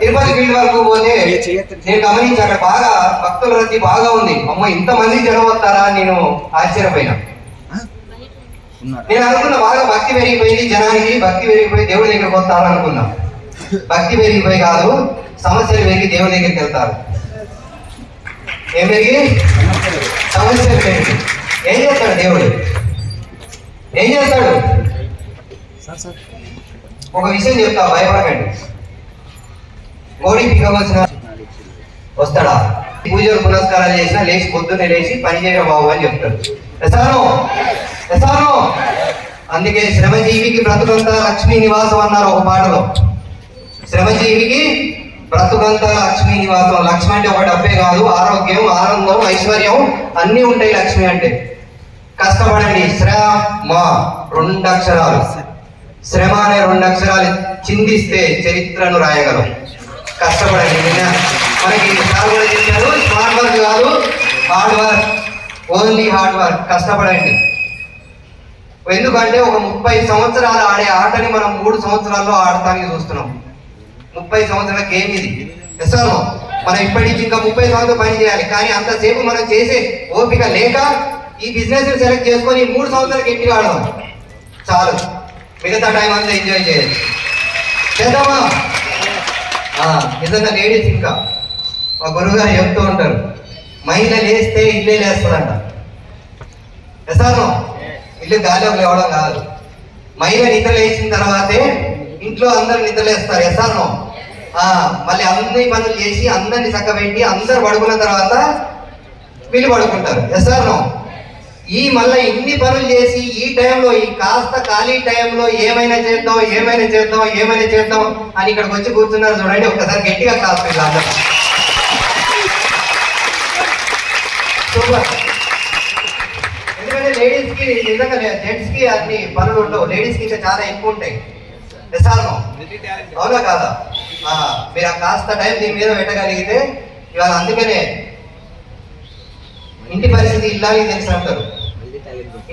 Tirupati field వరకు పోతే నేను గమనించి అక్కడ బాగా భక్తుల రద్దీ బాగా ఉంది. అమ్మ ఇంతమంది జనం వస్తారా నేను ఆశ్చర్యపోయినా. నేను అనుకున్నా బాగా భక్తి పెరిగిపోయింది జనానికి భక్తి పెరిగిపోయి దేవుడి దగ్గరికి వస్తారు అనుకున్నా. భక్తి పెరిగిపోయి కాదు సమస్యలు పెరిగి దేవుడి దగ్గరికి వెళ్తారు. ఏం పెరిగి? సమస్యలు పెరిగి. ఏం చేస్తాడు దేవుడు? ఏం చేస్తాడు? ఒక విషయం చెప్తా భయపడకండి. మోడీ కావాల్సిన వస్తాడా? పూజలు పునస్కారాలు చేసినా లేచి పొద్దున్నే లేచి పని చేయడం బాబు అని చెప్తాడు. ఎసాను ఎసాను అందుకే శ్రమజీవికి బ్రతుకంత లక్ష్మీ నివాసం అన్నారు ఒక పాటలో. శ్రమజీవికి బ్రతుకంత లక్ష్మీ నివాసం. లక్ష్మి అంటే ఒక డబ్బే కాదు ఆరోగ్యం ఆనందం ఐశ్వర్యం అన్నీ ఉంటాయి లక్ష్మి అంటే. కష్టపడండి. శ్రమ రెండు అక్షరాలు. శ్రమ అనే రెండు అక్షరాలు చిందిస్తే చరిత్రను రాయగలం. కష్టపడండి నిన్న మనకి సార్ కూడా చెప్పారు స్మార్ట్ వర్క్ కాదు. Hard work. Only hard work. కష్టపడండి. ఎందుకంటే ఒక ముప్పై సంవత్సరాలు ఆడే ఆటని మనం మూడు సంవత్సరాల్లో ఆడటానికి చూస్తున్నాం. ముప్పై సంవత్సరాల గేమ్ ఇది? ఎస్ఆర్ మనం ఇప్పటి నుంచి ఇంకా ముప్పై సంవత్సరాలు పని చేయాలి. కానీ అంతసేపు మనం చేసే ఓపిక లేక ఈ బిజినెస్ సెలెక్ట్ చేసుకొని ఈ మూడు సంవత్సరాలు ఇంటికి ఆడదాం. చాలు. మిగతా టైం అంతా ఎంజాయ్ చేయాలి చేద్దామా? నిజంగా లేడీస్ ఇంకా. మా గురువు గారు చెప్తూ ఉంటారు మహిళ లేస్తే ఇల్లే లేస్తుందంట. ఎసాను ఇల్లు గాలిలోకి లేవడం కాదు. మహిళ నిద్ర లేచిన తర్వాతే ఇంట్లో అందరు నిద్ర లేస్తారు ఎసాను మళ్ళీ అన్ని పనులు చేసి అందరిని చక్కబెట్టి అందరు పడుకున్న తర్వాత వీళ్ళు పడుకుంటారు. ఎసాను ఈ మళ్ళీ ఇన్ని పనులు చేసి ఈ టైంలో ఈ కాస్త ఖాళీ టైంలో ఏమైనా చేద్దాం ఏమైనా చేద్దాం ఏమైనా చేద్దాం అని ఇక్కడికి వచ్చి కూర్చున్నారు చూడండి. ఒక్కసారి గట్టిగా కాస్త సూపర్. ఎందుకంటే లేడీస్కి నిజంగా జెంట్స్కి అన్ని పనులు ఉండవు. లేడీస్కి ఇంకా చాలా ఎక్కువ ఉంటాయి. నిజాను అవునా కాదా? మీరు ఆ కాస్త టైం దీని మీద పెట్టగలిగితే ఇవాళ అందుకనే ఇంటి పరిస్థితి ఇల్లాలి తెలుసు అంటారు.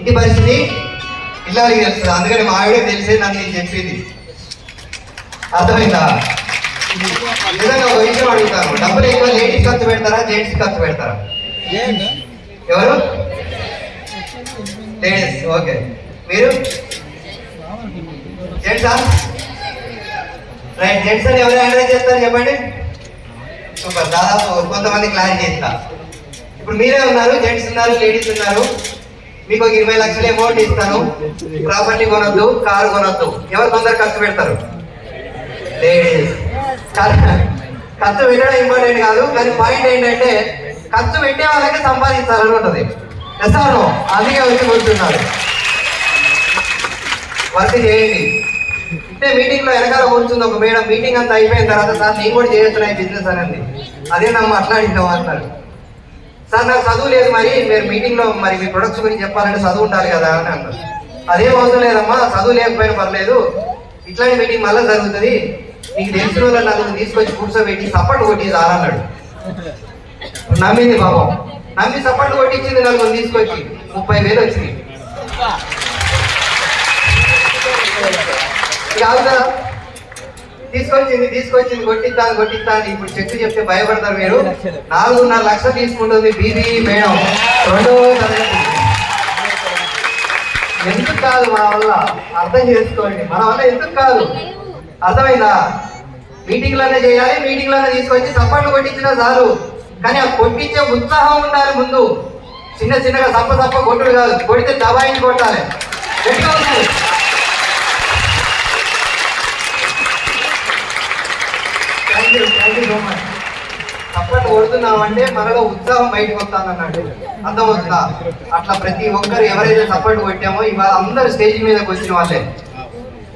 ఇంటి పరిస్థితి ఇల్లాలి తెలుస్తుంది అందుకని మా ఆవిడే తెలిసే నన్ను నేను చెప్పింది. అర్థమైందా? నిజంగా ఒక విషయం అడుగుతాను. డబ్బులు ఎక్కువ లేడీస్ ఖర్చు పెడతారా? జెంట్స్ ఖర్చు పెడతారా? ఎవరు? లేడీస్. ఓకే. మీరు? జెంట్సా? రైట్. జెంట్స్ అని ఎవరు హ్యాండిల్ చేస్తారు చెప్పండి? సూపర్. దాదాపు కొంతమంది క్లారిటీ ఇస్తా ఇప్పుడు మీరే ఉన్నారు జెంట్స్ ఉన్నారు లేడీస్ ఉన్నారు. మీకు ఒక ఇరవై లక్షలు అమౌంట్ ఇస్తాను. ప్రాపర్టీ కొనొద్దు కారు కొనొద్దు. ఎవరు కొందరు ఖర్చు పెడతారు? లేడీస్ ఖర్చు పెట్టడం ఇంపార్టెంట్ కాదు కానీ పాయింట్ ఏంటంటే ఖర్చు పెట్టే వాళ్ళకి సంపాదించాలని ఉంటుంది. ఎస్ఆర్ అందుకే వచ్చి కూర్చున్నారు. వర్క్ చేయండి. అంటే మీటింగ్లో వెనకాల కూర్చుంది ఒక మేడం. మీటింగ్ అంతా అయిపోయిన తర్వాత సార్ నేను కూడా చేయొచ్చు ఈ బిజినెస్ అనేది. అదే నమ్మ అట్లాంటిద్దాం అంటారు. సార్ నాకు చదువు లేదు మరి మీరు మీటింగ్లో మరి మీ ప్రొడక్ట్స్ గురించి చెప్పాలంటే చదువు ఉండాలి కదా అని అన్నారు అదేం అవసరం లేదమ్మా చదువు లేకపోయినా పర్లేదు. ఇట్లాంటి మీటింగ్ మళ్ళీ జరుగుతుంది. నీకు తెలిసిన వాళ్ళని నలుగురు తీసుకొచ్చి కూర్చోబెట్టి సపోర్ట్ కొట్టి అన్నాడు. నమ్మింది పాపం. నమ్మి సపోర్ట్ కొట్టించింది నలుగురు తీసుకొచ్చి. ముప్పై వేలు వచ్చింది కాదు కదా తీసుకొచ్చింది తీసుకొచ్చింది కొట్టిస్తాను కొట్టిస్తాను. ఇప్పుడు చెక్ చెప్తే భయపడతారు మీరు. నాలుగున్నర లక్షలు తీసుకుంటుంది బీబీ మేడం. రెండో తరగతి. ఎందుకు కాదు మన వల్ల? అర్థం చేసుకోండి. మన వల్ల ఎందుకు కాదు? అర్థమైందా? మీటింగ్లోనే చేయాలి మీటింగ్లోనే తీసుకొచ్చి సప్పట్లు కొట్టించినా చాలు కానీ ఆ కొట్టించే ఉత్సాహం ఉండాలి ముందు. చిన్న చిన్నగా సప్ప సప్ప కొట్టుడు కాదు. కొడితే దబాయించి కొట్టాలి. గట్టిగా ఉంది. Thank you thank you so much తప్పట్టు కొడుతున్నామంటే మనలో ఉత్సాహం బయటకు వస్తానన్నాడు. అర్థమవుతుందా అట్లా ప్రతి ఒక్కరు ఎవరైతే సపోర్ట్ కొట్టామో ఇవాళ అందరు స్టేజ్ మీదకి వచ్చిన వాళ్ళే.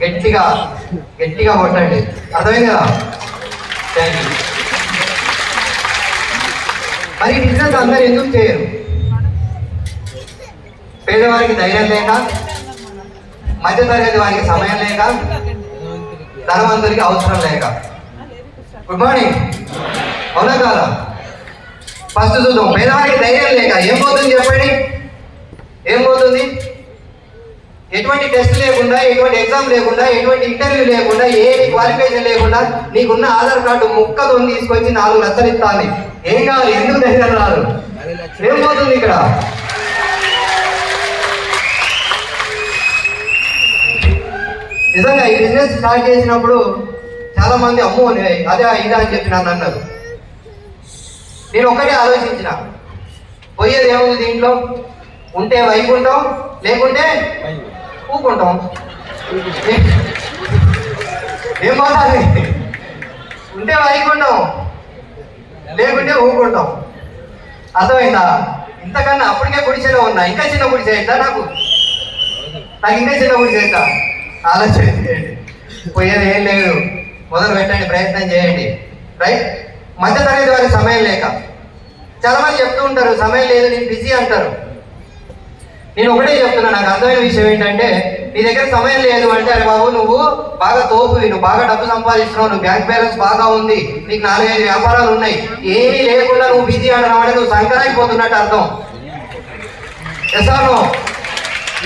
గట్టిగా గట్టిగా కొట్టండి. అర్థమైంది? కదా థ్యాంక్ యూ మరి బిజినెస్ అందరు ఎందుకు చేయరు? పేదవారికి ధైర్యం లేక మధ్యతరగతి వారికి సమయం లేక ధనవంతుడికి అవసరం లేక. గుడ్ మార్నింగ్ అవునా కాదా? ఫస్ట్ చూద్దాం. పేదవారికి ధైర్యం లేక ఏం పోతుంది చెప్పండి? ఏం పోతుంది? ఎటువంటి టెస్ట్ లేకుండా ఎటువంటి ఎగ్జామ్ లేకుండా ఎటువంటి ఇంటర్వ్యూ లేకుండా ఏ క్వాలిఫికేషన్ లేకుండా నీకున్న ఆధార్ కార్డు ముక్కతో తీసుకొచ్చి నాలుగు లక్షలు ఇస్తాను ఏం కావాలి? ఎందుకు ధైర్యం రాదు? ఏం పోతుంది ఇక్కడ? నిజంగా ఈ బిజినెస్ స్టార్ట్ చేసినప్పుడు చాలా మంది అమ్మో అదే ఇదా అని చెప్పి నన్ను అన్నారు. నేను ఒక్కటే ఆలోచించిన. పోయేది ఏముంది దీంట్లో? ఉంటే వైకుంటాం లేకుంటే ఊకుంటాం ఏం పోతుంది ఉంటే వైకుంటాం లేకుంటే ఊకుంటాం అర్థమైందా? ఇంతకన్నా అప్పటికే గుడిసెలో ఉన్నా. ఇంకా చిన్న గుడిసె అయిందా నాకు. నాకు ఇంకా చిన్న గుడిసె అవుతా ఆలోచన చేయండి పోయేది ఏం లేదు. మొదలు పెట్టండి ప్రయత్నం చేయండి. రైట్? మధ్య తరగతి వారి సమయం లేక. చాలా మంది చెప్తూ ఉంటారు సమయం లేదు నేను బిజీ అంటారు. నేను ఒకటే చెప్తున్నా నాకు అర్థమైన విషయం ఏంటంటే నీ దగ్గర సమయం లేదు అంటే అరే బాబు నువ్వు బాగా తోపువి నువ్వు బాగా డబ్బు సంపాదిస్తున్నావు నువ్వు బ్యాంక్ బ్యాలెన్స్ బాగా ఉంది నీకు నాలుగైదు వ్యాపారాలు ఉన్నాయి ఏమీ లేకుండా నువ్వు బిజీ అంటున్నావు అంటే నువ్వు సంకరాయిపోతున్నట్టు అర్థం. ఎస్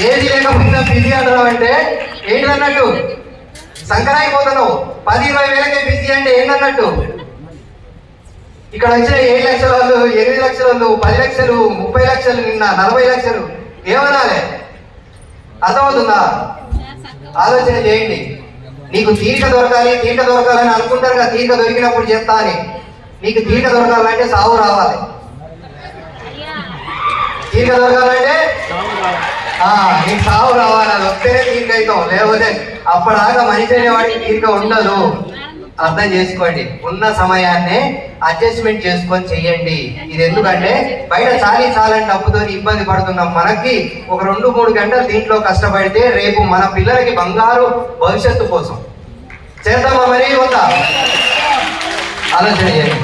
ఏది లేకపోయినా బిజీ అంటున్నావు అంటే ఏంటన్నట్టు సంకరాయిపోతున్నావు పది ఇరవై వేలకే బిజీ అంటే ఏంటన్నట్టు ఇక్కడ వచ్చిన ఏడు లక్షల వాళ్ళు ఎనిమిది లక్షల వాళ్ళు పది లక్షలు ముప్పై లక్షలు నిన్న నలభై లక్షలు ఏమనాలి? అర్థమవుతుందా? ఆలోచన చేయండి. నీకు తీరిక దొరకాలి తీరిక దొరకాలని అనుకుంటారు కదా తీరిక దొరికినప్పుడు చేస్తా అని. నీకు తీరిక దొరకాలంటే సావు రావాలి. తీరిక దొరకాలంటే? నీకు సావు రావాలి. అది వస్తేనే తీరిక అవుతాం లేకపోతే అప్పటిదాకా మనిషి అనేవాడికి తీరిక ఉండదు. అర్థం చేసుకోండి. ఉన్న సమయాన్నే అడ్జస్ట్మెంట్ చేసుకొని చెయ్యండి. ఇది ఎందుకంటే బయట చాలీ చాలని డబ్బుతో ఇబ్బంది పడుతున్నాం మనకి ఒక రెండు మూడు గంటలు దీంట్లో కష్టపడితే రేపు మన పిల్లలకి బంగారు భవిష్యత్తు కోసం. చేద్దామా మరి? వద్దా ఆలోచన చేయండి.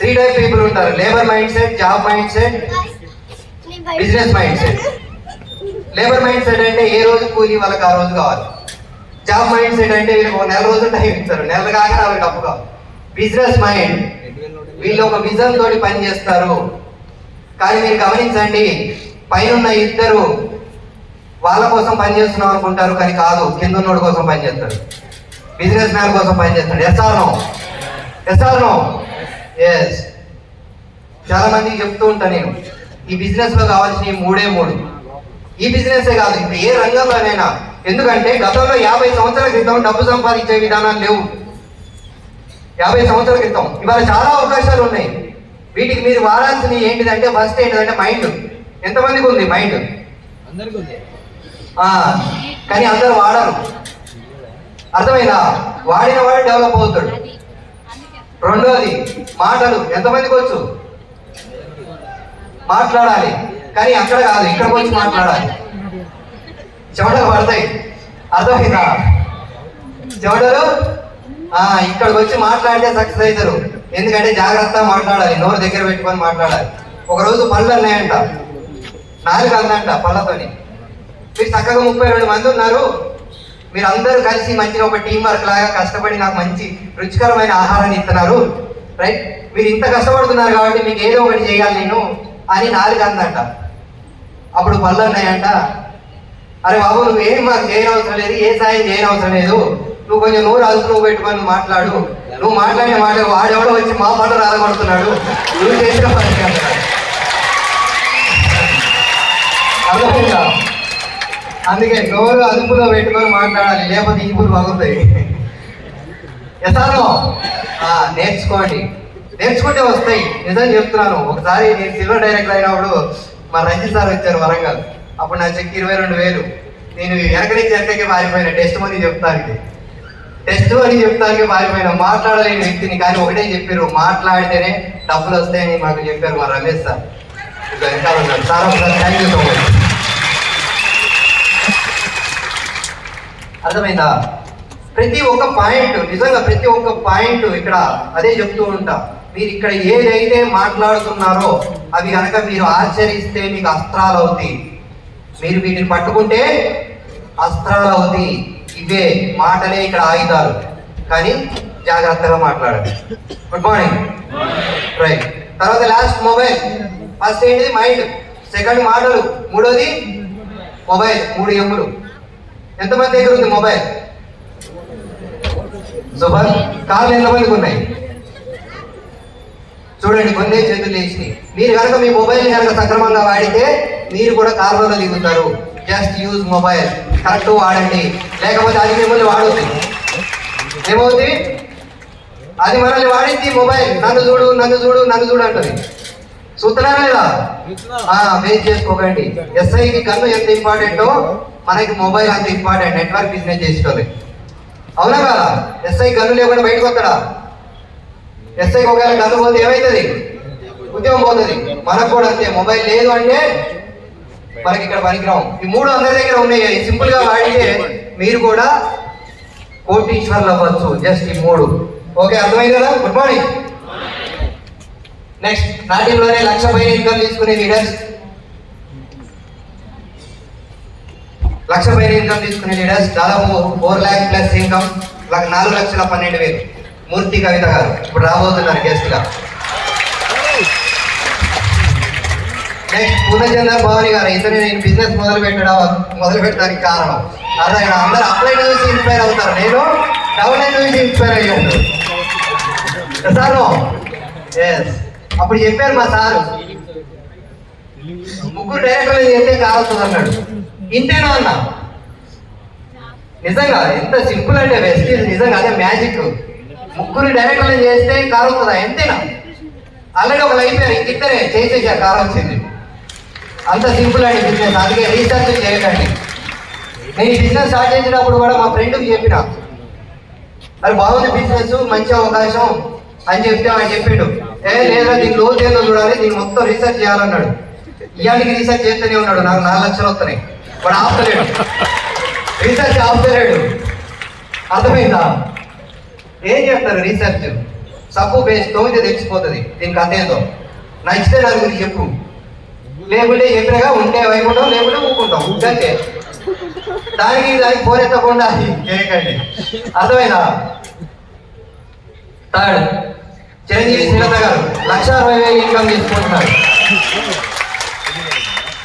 త్రీ టైప్ పీపుల్ ఉంటారు. Labour mindset job mindset business mindset labour mindset అంటే ఏ రోజు కూలి వాళ్ళకి ఆ రోజు కావాలి? జాబ్ మైండ్ సెట్ అంటే వీళ్ళకి ఒక నెల రోజులు టైం ఇస్తారు. నెల కాక వాళ్ళకి డబ్బు బిజినెస్ మైండ్ వీళ్ళు ఒక విజన్ తోటి పని చేస్తారు. కానీ మీరు గమనించండి పైన ఇద్దరు వాళ్ళ కోసం పని చేస్తున్నాం అనుకుంటారు కానీ కాదు కింద ఉన్నోడి కోసం పని చేస్తారు. బిజినెస్ మ్యాన్ కోసం పని చేస్తాడు yes or no yes or no yes చాలా మందికి చెప్తూ ఉంటాను నేను ఈ బిజినెస్లో కావాల్సిన ఈ మూడే మూడు. ఈ బిజినెస్ కాదు ఇప్పుడు ఏ రంగంలోనైనా ఎందుకంటే గతంలో యాభై సంవత్సరాల క్రితం డబ్బు సంపాదించే విధానాలు లేవు. యాభై సంవత్సరాల క్రితం. ఇవాళ చాలా అవకాశాలు ఉన్నాయి. వీటికి మీరు వాడాల్సింది ఏంటిదంటే ఫస్ట్ ఏంటిదంటే మైండ్ ఎంతమందికి ఉంది మైండ్ అందరికీ ఉంది. కానీ అందరూ వాడరు. అర్థమైందా? వాడిన వాడు డెవలప్ అవుతాడు. రెండోది మాటలు. ఎంతమందికి వచ్చు? మాట్లాడాలి. కానీ అక్కడ కాదు ఇక్కడికి వచ్చి మాట్లాడాలి. చెమటలు పడతాయి. అర్థమైందా? చెమటలు ఆ ఇక్కడికి వచ్చి మాట్లాడితే సక్సెస్ అవుతారు. ఎందుకంటే జాగ్రత్తగా మాట్లాడాలి. నోరు దగ్గర పెట్టుకొని మాట్లాడాలి. ఒకరోజు పళ్ళు అన్నాయంట. నాలుగు అందంట పళ్ళతోని. మీరు చక్కగా ముప్పై రెండు మంది ఉన్నారు. మీరు అందరూ కలిసి మంచిగా ఒక టీం వర్క్ లాగా కష్టపడి నాకు మంచి రుచికరమైన ఆహారాన్ని ఇస్తున్నారు. రైట్ మీరు ఇంత కష్టపడుతున్నారు కాబట్టి మీకు ఏదో ఒకటి చేయాలి నేను అని నాలుగు అందంట అప్పుడు పళ్ళు ఉన్నాయంట అరే బాబు నువ్వు ఏం మాకు చేయనవసరం లేదు ఏ సాయం చేయనవసరం లేదు. నువ్వు కొంచెం నోరు అదుపులో పెట్టుకొని మాట్లాడు. నువ్వు మాట్లాడిన మాట వాడెవడో వచ్చి మా మాట రాదగొడుతున్నాడు నువ్వు చేసిన పని అర్థమైందా? అందుకే నోరు అదుపులో పెట్టుకొని మాట్లాడాలి లేకపోతే ఈపులు బాగుంటాయి ఎసానో నేర్చుకోండి. నేర్చుకుంటే వస్తాయి. నిజం చెప్తున్నాను. ఒకసారి నేను సిల్వర్ డైరెక్టర్ అయినప్పుడు మా రంజిత్ సార్ వచ్చారు వరంగల్. అప్పుడు నా చెక్ ఇరవై రెండు వేలు. నేను వెనక నుంచి వెనకకి టెస్ట్ మనీ చెప్తానికి. టెస్ట్ అని చెప్తానికి మారిపోయిన. మాట్లాడలేని వ్యక్తిని కానీ ఒకటే చెప్పారు. మాట్లాడితేనే డబ్బులు వస్తాయని మాకు చెప్పారు మా రమేష్ సార్. వెనకాల ఉన్నారు. సార్ ఒకసారి థ్యాంక్ యూ సో మచ్ అర్థమైందా? ప్రతి ఒక్క పాయింట్ నిజంగా ప్రతి ఒక్క పాయింట్ ఇక్కడ అదే చెప్తూ ఉంటా. మీరు ఇక్కడ ఏదైతే మాట్లాడుతున్నారో అవి కనుక మీరు ఆచరిస్తే మీకు అస్త్రాలు అవుతాయి. మీరు వీటిని పట్టుకుంటే అస్త్రాలు అవుతాయి ఇవే మాటలే ఇక్కడ ఆయుధాలు. కానీ జాగ్రత్తగా మాట్లాడండి. గుడ్ మార్నింగ్ రైట్ తర్వాత లాస్ట్ మొబైల్ ఫస్ట్ ఏంటిది? మైండ్ సెకండ్ మాటలు. మూడోది? మొబైల్ మూడు ఎమ్ములు ఎంతమంది దగ్గర ఉంది మొబైల్ సూపర్. కాళ్ళు ఎంతమందికి ఉన్నాయి? చూడండి కొన్ని చేతులు లేచి మీరు కనుక మీ మొబైల్ కనుక సక్రమంగా వాడితే మీరు కూడా కార్లలో దిగుతారు జస్ట్ యూజ్ మొబైల్ కరెక్ట్ వాడండి. లేకపోతే అది మిమ్మల్ని వాడుద్ది. ఏమవుతుంది అది మనల్ని వాడింది మొబైల్ నన్ను చూడు నన్ను చూడు నన్ను చూడు అంటది. చూస్తున్నారా లేదా? ఫేస్ చేసుకోకండి. ఎస్ఐకి కన్ను ఎంత ఇంపార్టెంటో మనకి మొబైల్ అంత ఇంపార్టెంట్ నెట్వర్క్ బిజినెస్ చేసుకోవాలి అవునా కదా? ఎస్ఐ కన్ను లేకుండా బయటకు వస్తాడా? ఎస్ఐకి ఒకవేళ కన్ను పోతే ఏమవుతుంది ఉద్యోగం పోతుంది. మనకు కూడా అంతే. మొబైల్ లేదు అంటే మనకి ఇక్కడ పనికిరాం ఈ మూడు అందరి దగ్గర ఉన్నాయి. సింపుల్గా వాడితే మీరు కూడా కోటీశ్వర్లు అవ్వచ్చు. జస్ట్ ఈ మూడు. ఓకే అర్థమైంది కదా? గుడ్ మార్నింగ్ నెక్స్ట్ నా లక్ష పైన ఇన్కమ్ తీసుకునే లీడర్స్ లక్ష పైన ఇన్కమ్ తీసుకునే లీడర్స్ దాదాపు ఫోర్ ల్యాక్ ప్లస్ ఇన్కమ్ నాలుగు లక్షల పన్నెండు వేలు. మూర్తి కవిత గారు ఇప్పుడు రాబోతున్నారు గెస్ట్గా నెక్స్ట్ పూర్ణచంద్ర భవాని గారు ఇతను నేను బిజినెస్ మొదలు పెట్టడం మొదలు పెట్టడానికి కారణం. అదే అందరూ అప్లైన్ చూసి ఇన్స్పైర్ అవుతారు. నేను డౌన్ లైన్ చూసి ఇన్స్పైర్ అయ్యాను సార్ ఎస్ అప్పుడు చెప్పారు మా సారు. ముగ్గురు డైరెక్టర్లు చేస్తే కావచ్చు అన్నాడు. ఇంతేనా అన్నా? నిజంగా ఎంత సింపుల్ అంటే వెస్ట్ నిజంగా అదే మ్యాజిక్ ముగ్గురు డైరెక్టర్లు చేస్తే కారు వస్తుందా? ఎంతేనా. ఆల్రెడీ ఒకళ్ళు అయిపోయారు ఇద్దరే. చేసేసారు కారు వచ్చింది. అంత సింపుల్ అండి బిజినెస్ అందుకే రీసెర్చ్ చేయకండి. నేను ఈ బిజినెస్ స్టార్ట్ చేసినప్పుడు కూడా మా ఫ్రెండ్కి చెప్పిన. మరి బాగుంది బిజినెస్ మంచి అవకాశం అని చెప్తే ఆయన చెప్పిండు. ఏ లేదా దీని లోతు ఏందో చూడాలి. దీన్ని మొత్తం రీసెర్చ్ చేయాలన్నాడు. ఇవాళకి రీసెర్చ్ చేస్తూనే ఉన్నాడు. నాకు నాలుగు లక్షలు వస్తున్నాయి. వాడు ఆపుతలేడు రీసెర్చ్ ఆపుతలేడు అర్థమైందా? ఏం చేస్తారు రీసెర్చ్ సబ్బు బేస్ తోమితే తెలిసిపోతుంది దీనికి అదేదో నచ్చితే దాని గురించి చెప్పు. లేకుంటే చెప్పినగా ఉంటే వైకుంటాం లేకుంటే ఊకుంటాం ఉంటే దానికి దానికి పోరెత్తకుండా చేయకండి అర్థమైనా థర్డ్. చిరంజీవి శ్రీలత గారు లక్ష అరవై వేలు ఇన్కమ్ తీసుకుంటున్నారు.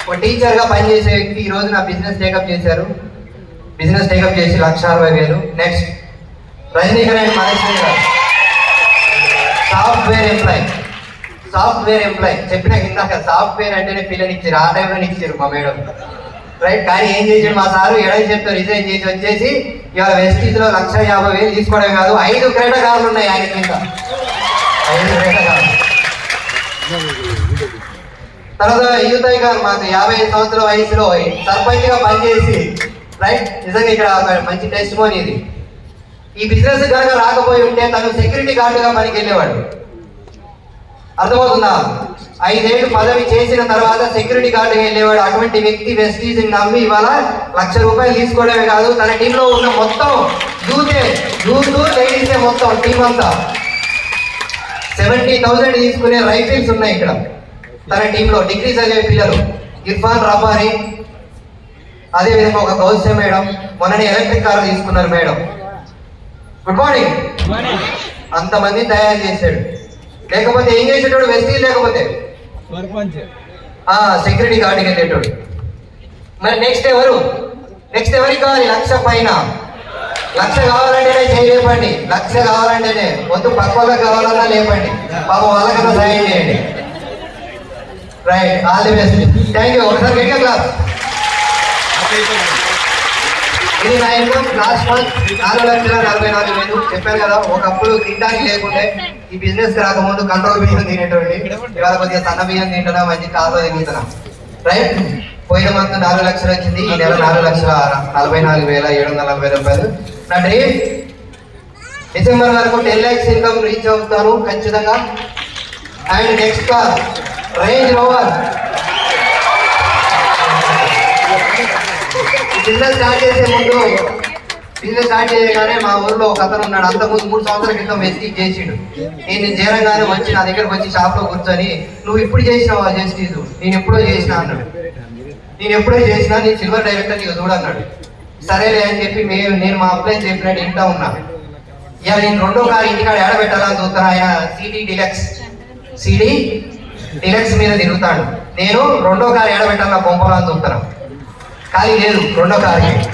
ఒక టీచర్గా పనిచేసే వ్యక్తి ఈ రోజు నా బిజినెస్ టేకప్ చేశారు. బిజినెస్ టేకప్ చేసి లక్ష అరవై వేలు. నెక్స్ట్ రజనీకరణ్ మహేశ్వరి గారు సాఫ్ట్వేర్ ఎంప్లాయ్. Software employee. చెప్పిన ఇందాక సాఫ్ట్వేర్ అంటేనే పిల్లని ఇచ్చారు ఆ టైంలో ఇచ్చారు మా మేడం. రైట్ కానీ ఏం చేసాడు మా సారు? ఎడై చెప్తే రిజైన్ చేసి వచ్చేసి ఇవాళ వెస్టీజ్లో లక్ష యాభై వేలు తీసుకోవడం కాదు ఐదు క్రీడాకారులు ఉన్నాయి ఆయన కింద. ఐదు క్రేట తర్వాత యూత్ గారు మాకు యాభై ఐదు సంవత్సరాల వయసులో సర్పంచ్గా పనిచేసి రైట్ నిజంగా ఇక్కడ మంచి టెస్ట్ ఇది. ఈ బిజినెస్ కనుక రాకపోయి ఉంటే తను సెక్యూరిటీ గార్డుగా పనికి వెళ్ళేవాడు అర్థమవుతుందా? ఐదేళ్ళు పదవి చేసిన తర్వాత సెక్యూరిటీ గార్డుగా వెళ్ళేవాడు. అటువంటి వ్యక్తి వెస్టీజ్ నమ్మి ఇవాళ లక్ష రూపాయలు తీసుకోవడమే కాదు తన టీంలో ఉన్న మొత్తం యూతే యూత్ లేడీసే మొత్తం టీం అంతా. సెవెంటీ థౌసండ్ తీసుకునే రైఫిల్స్ ఉన్నాయి ఇక్కడ. తన టీంలో డిగ్రీ చదివే పిల్లలు. ఇర్ఫాన్ రబ్బాని అదేవిధంగా ఒక గౌస్య మేడం మొన్ననే ఎలక్ట్రిక్ కారు తీసుకున్నారు మేడం. గుడ్ మార్నింగ్ అంతమంది తయారు చేశాడు. లేకపోతే ఏం చేసేటోడు? వెస్టీ లేకపోతే? సెక్యూరిటీ గార్డ్కి వెళ్ళేటోడు. మరి నెక్స్ట్ ఎవరు? నెక్స్ట్ ఎవరికి కావాలి? లక్ష పైన. లక్ష కావాలంటేనే చేయి లేపండి. లక్ష కావాలంటేనే. వద్దు వాళ్ళకి కావాలన్నా లేపండి. పాప వాళ్ళకన్నా సహాయం చేయండి. Right all the best thank you ఒకసారి గట్టిగా క్లాస్. ఇది నా ఇన్కమ్ లాస్ట్ వన్ నాలుగు లక్షల నలభై నాలుగు వేలు. చెప్పాను కదా ఒకప్పుడు తినడానికి లేకుండే ఈ బిజినెస్ రాకముందు కంట్రోల్ బియ్యం తినేటోడి ఇవాళ కొద్దిగా సన్న బియ్యం తింటున్నా మంచి కాలు తింటున్నా. రైట్ పోయిన మంత్ నాలుగు లక్షలు వచ్చింది ఈ నెల నాలుగు లక్షల నలభై నాలుగు వేల ఏడు వందల నలభై రూపాయలు. నా డ్రీమ్ డిసెంబర్ వరకు టెన్ ల్యాక్స్ ఇన్కమ్ రీచ్ అవుతాను ఖచ్చితంగా. And next car Range Rover business start చేసే ముందు బిజినెస్ స్టార్ట్ చేయగానే మా ఊర్లో ఒక అతను ఉన్నాడు. అంతకుముందు ముందు మూడు సంవత్సరాల క్రితం వెస్టీ చేసిండు. నేను చేరగానే వచ్చి నా దగ్గరకు వచ్చి షాప్లో కూర్చొని నువ్వు ఇప్పుడు చేసినావా జస్టీస్ నేను ఎప్పుడో చేసిన అన్నాడు. నేను ఎప్పుడో చేసినా నేను సిల్వర్ డైరెక్టర్ నీకు చూడన్నాడు సరేలే అని చెప్పి మేము నేను మా అప్లై చెప్పినట్టు ఇంటా ఉన్నా. ఇక నేను రెండో కారు ఇంటికాడ ఏడబెట్టాలని చూస్తాను ఆయన సిడి డిలక్స్ సిడి డిలక్స్ మీద తిరుగుతాడు. నేను రెండో కారు ఏడబెట్టాలని పంపాలని కొంపలో చూస్తాను ఖాళీ లేదు రెండో కారుకి.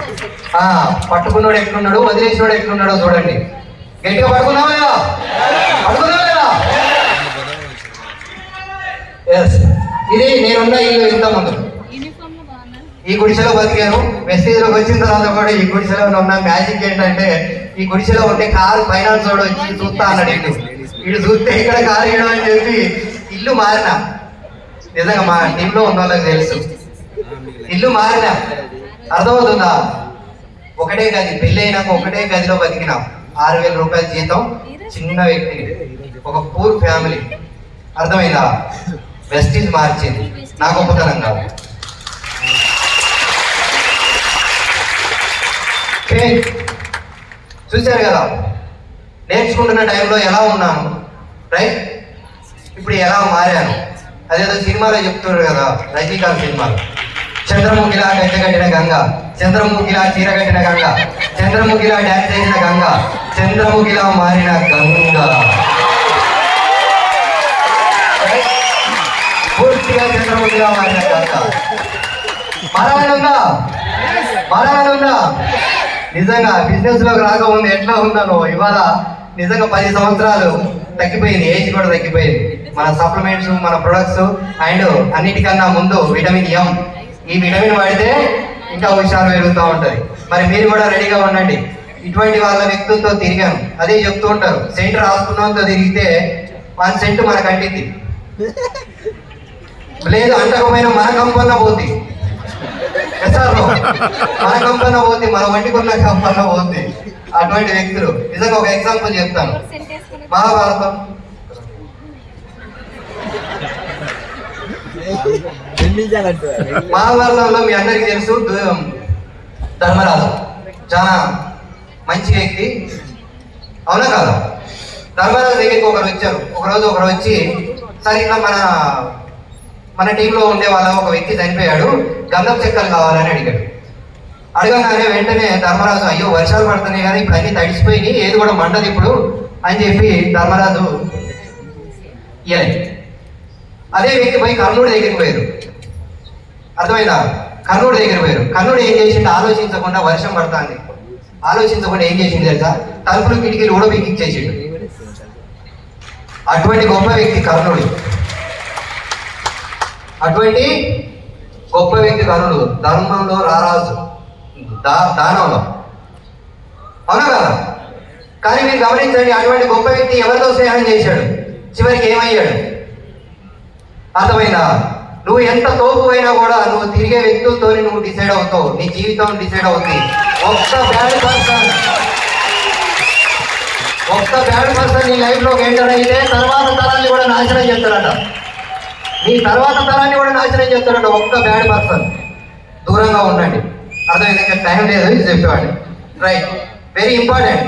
ఆ, పట్టుకున్నాడు ఎట్లున్నాడు వదిలేసినాడు ఎట్లున్నాడో చూడండి. గట్టిగా? పడుకున్నావా లేదా? Yes. ఇది నేనున్న ఇల్లు ఇంత ముందు. ఈ గుడిసెలో బతికాను. వెస్టీజ్లోకి వచ్చిన తర్వాత కూడా ఈ గుడిసెలో ఉన్న మ్యాజిక్ ఏంటంటే ఈ గుడిసెలో ఉంటే కారు ఫైనాన్స్ వాడు వచ్చి చూస్తా అన్నాడు ఇల్లు. ఇటు చూస్తే ఇక్కడ కారు ఇవ్వడం అని చెప్పి ఇల్లు మారిన. నిజంగా మా టీంలో ఉన్న వాళ్ళకి తెలుసు. ఇల్లు మారిన అర్థమవుతుందా? ఒకటే గది పెళ్ళి అయినాక ఒకటే గదిలో బతికినాం ఆరు వేల రూపాయల జీతం చిన్న వ్యక్తి ఒక పూర్ ఫ్యామిలీ. అర్థమైందా? వెస్టీజ్ మార్చింది. నా గొప్పతనం కాదు. చూశారు కదా? నేర్చుకుంటున్న టైంలో ఎలా ఉన్నాను? రైట్? ఇప్పుడు ఎలా మారాను? అదేదో సినిమాలో చెప్తున్నారు కదా రజనీకాంత్ సినిమాలో చంద్రముఖిలా కట్టిన గంగ చంద్రముఖిలా చీర కట్టిన గంగ చంద్రముఖిలా డ్యాన్స్ చేసిన గంగ చంద్రముఖిలా మారిన గంగ. పూర్తిగా చంద్రముఖిలా మారిన గంగ. మారాలని ఉందా? నిజంగా బిజినెస్లోకి రాకముందు ఎట్లా ఉన్నానో ఇవాళ నిజంగా పది సంవత్సరాలు తగ్గిపోయింది ఏజ్ కూడా తగ్గిపోయింది. మన సప్లిమెంట్స్ మన ప్రొడక్ట్స్ అండ్ అన్నిటికన్నా ముందు విటమిన్ ఎం ఈ విటమిన్ వాడితే ఇంకా హుషారు పెరుగుతూ ఉంటది. మరి మీరు కూడా రెడీగా ఉండండి. ఇటువంటి వాళ్ళ వ్యక్తులతో తిరిగాను. అదే చెప్తూ ఉంటారు. సెంటర్ రాసుకున్నంత తిరిగితే వన్ సెంట్ మనకు అంటింది లేదు అంటకపోయినా మన కంపన్న పోతుంది మన కంపన్న పోతుంది మన వంటికున్న కంపన్న పోతుంది అటువంటి వ్యక్తులు. నిజంగా ఒక ఎగ్జాంపుల్ చెప్తాను. సెంట్ మహాభారతం. మహాభారతంలో మీ అందరికీ తెలుసు ధర్మరాజు చాలా మంచి వ్యక్తి అవునా కాదా ధర్మరాజు దగ్గరికి ఒకరు వచ్చారు. ఒకరోజు ఒకరు వచ్చి సరే ఇట్లా మన మన టీంలో ఉండే వాళ్ళ ఒక వ్యక్తి చనిపోయాడు. గంధం చెక్కలు కావాలని అడిగాడు. అడగగానే వెంటనే ధర్మరాజు అయ్యో వర్షాలు పడుతున్నాయి కానీ ఇప్పుడు అన్ని తడిసిపోయినాయి ఏది కూడా మండదు ఇప్పుడు. అని చెప్పి ధర్మరాజు ఇవ్వలేదు అదే వ్యక్తి పోయి కర్ణుడి దగ్గరికి పోయారు. అర్థమైందా? కర్ణుడి దగ్గర పోయారు. కర్ణుడు ఏం చేసిండు? ఆలోచించకుండా వర్షం పడుతుంది. ఆలోచించకుండా ఏం చేసిండు తెలుసా? తలుపులు కిటికీలు కూడా బిగించేసిండు అటువంటి గొప్ప వ్యక్తి కర్ణుడు. అటువంటి గొప్ప వ్యక్తి కర్ణుడు ధర్మంలో రారాజు. దా దానంలో అవునా కదా? కానీ మీరు గమనించండి అటువంటి గొప్ప వ్యక్తి ఎవరితో స్నేహం చేశాడు? చివరికి ఏమయ్యాడు? అర్థమైనా నువ్వు ఎంత తోపు అయినా కూడా నువ్వు తిరిగే వ్యక్తులతో నువ్వు డిసైడ్ అవుతావు. నీ జీవితం డిసైడ్ అవుతుంది. ఒక్క బ్యాడ్ పర్సన్ ఒక్క బ్యాడ్ పర్సన్ నీ లైఫ్లో లోకి ఎంటర్ అయితే తర్వాత తరాన్ని కూడా నాశనం చేస్తారట. నీ తర్వాత తరాన్ని కూడా నాశనం చేస్తారట ఒక్క బ్యాడ్ పర్సన్ దూరంగా ఉండండి. అర్థమైంది? ఇంకా టైం లేదు ఇది చెప్పేవాడిని. రైట్ వెరీ ఇంపార్టెంట్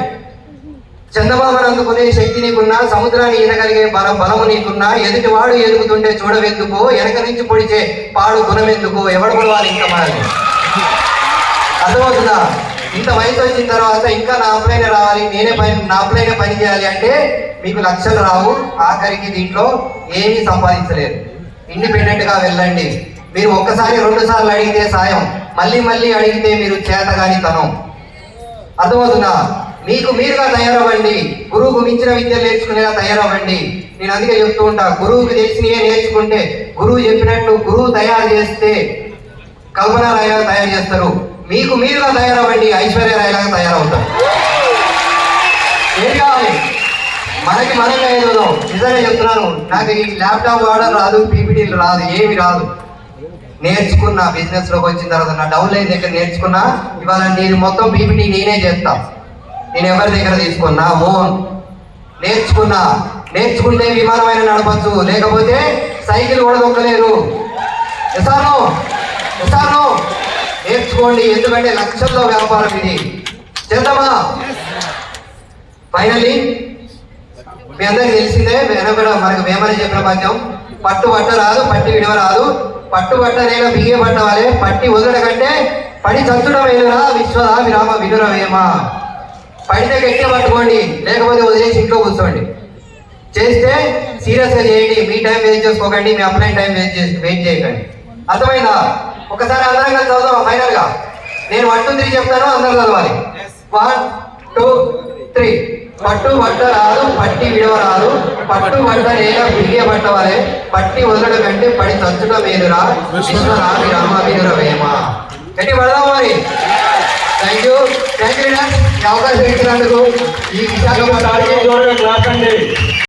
చందమామను అందుకునే శక్తి నీకున్నా సముద్రాన్ని ఈనగలిగే బలం బలము నీకున్నా ఎదుటి వాడు ఎదుగుతుంటే చూడవెందుకు వెనక నుంచి పొడిచే పాడు గుణమెందుకు ఎవడు కూడా ఇంకా మనల్ని? అర్థమవుతుందా? ఇంత వయసు వచ్చిన తర్వాత ఇంకా నా అప్లైనే రావాలి నేనే పని నా అప్లైనే పని చేయాలి అంటే మీకు లక్షలు రావు ఆఖరికి దీంట్లో ఏమీ సంపాదించలేరు ఇండిపెండెంట్గా వెళ్ళండి. మీరు ఒక్కసారి రెండు సార్లు అడిగితే సాయం. మళ్ళీ మళ్ళీ అడిగితే మీరు చేతగాని తనం అర్థమవుతుందా? మీకు మీరుగా తయారవ్వండి. గురువుకు మించిన విద్య నేర్చుకునేలా తయారవ్వండి. నేను అందుకే చెప్తూ ఉంటా గురువుకి తెలిసినవే నేర్చుకుంటే గురువు చెప్పినట్టు గురువు తయారు చేస్తే కల్పన రాయలాగా తయారు చేస్తారు. మీకు మీరుగా తయారవ్వండి ఐశ్వర్య రాయలాగా తయారవుతారు. ఏం కావాలి? మనకి మనమే ఏదో నిజంగా చెప్తున్నాను. నాకు ఈ ల్యాప్టాప్ వాడడం రాదు పీపీటీలు రాదు ఏమి రాదు. నేర్చుకున్నా బిజినెస్లోకి వచ్చిన తర్వాత నా డౌన్ లైన్ దగ్గర నేర్చుకున్నా ఇవాళ నేను మొత్తం పీపీటీ నేనే చేస్తాను నేను ఎవరి దగ్గర తీసుకున్నా? ఓన్ నేర్చుకున్నా. నేర్చుకుంటే విమానమైన నడపచ్చు. లేకపోతే సైకిల్ కూడా దొక్కలేరు ఎసాను ఎసాను నేర్చుకోండి. ఎందుకంటే లక్షల్లో వ్యాపారం ఇది. చేద్దామా? ఫైనల్లీ మీ అందరికి తెలిసిందే వెనకడ మనకు వేమని చెప్పిన పద్యం పట్టు పట్ట రాదు పట్టి విడవ రాదు. పట్టు పట్ట నేను బియ్య పట్టవాలి. పట్టి వదలడ కంటే పడి చచ్చుడం వేలురా విశ్వదా విరామ వినుర వేమ పడితే గట్టిగా పట్టుకోండి లేకపోతే వదిలేసి ఇంట్లో కూర్చోండి. చేస్తే సీరియస్గా చేయండి మీ టైం వేస్ట్ చేసుకోకండి మీ అప్లైన్ టైం వేస్ట్ చేసి వెయిట్ చేయకండి. అర్థమైందా? ఒకసారి అందరం కలిసి చదువుదాం ఫైనల్గా నేను వన్ టూ త్రీ చెప్తాను అందరూ చదవాలి. One two three. పట్టు బట్ట రాదు పట్టి విడవరాదు పట్టు బట్ట నేల బట్ట పట్టవలే పట్టి వదలడం కంటే పడి చచ్చుట మీదురా విశ్వనాభి రామ మీదురా వేమ. గట్టి పడదాం మరి? థ్యాంక్ యూ థ్యాంక్ యూ ఈ అవకాశం ఇచ్చినందుకు ఈ అండి